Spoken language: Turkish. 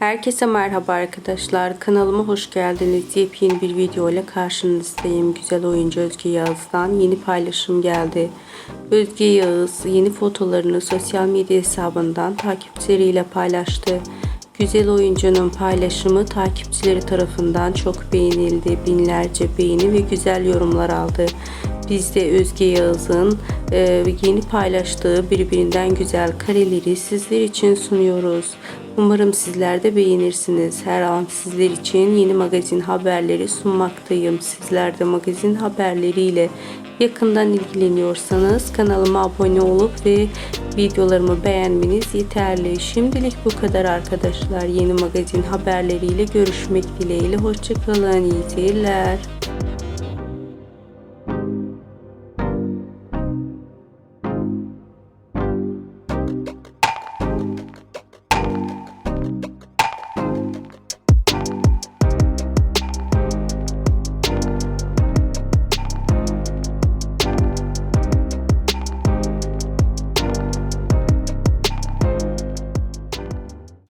Herkese merhaba arkadaşlar. Kanalıma hoş geldiniz. Yepyeni bir video ile karşınızdayım. Güzel oyuncu Özge Yağız'dan yeni paylaşım geldi. Özge Yağız yeni fotolarını sosyal medya hesabından takipçileriyle paylaştı. Güzel oyuncunun paylaşımı takipçileri tarafından çok beğenildi. Binlerce beğeni ve güzel yorumlar aldı. Biz de Özge Yağız'ın e, yeni paylaştığı birbirinden güzel kareleri sizler için sunuyoruz. Umarım sizler de beğenirsiniz. Her an sizler için yeni magazin haberleri sunmaktayım. Sizler de magazin haberleriyle yakından ilgileniyorsanız kanalıma abone olup ve videolarımı beğenmeniz yeterli. Şimdilik bu kadar arkadaşlar. Yeni magazin haberleriyle görüşmek dileğiyle. Hoşçakalın. İyi seyirler.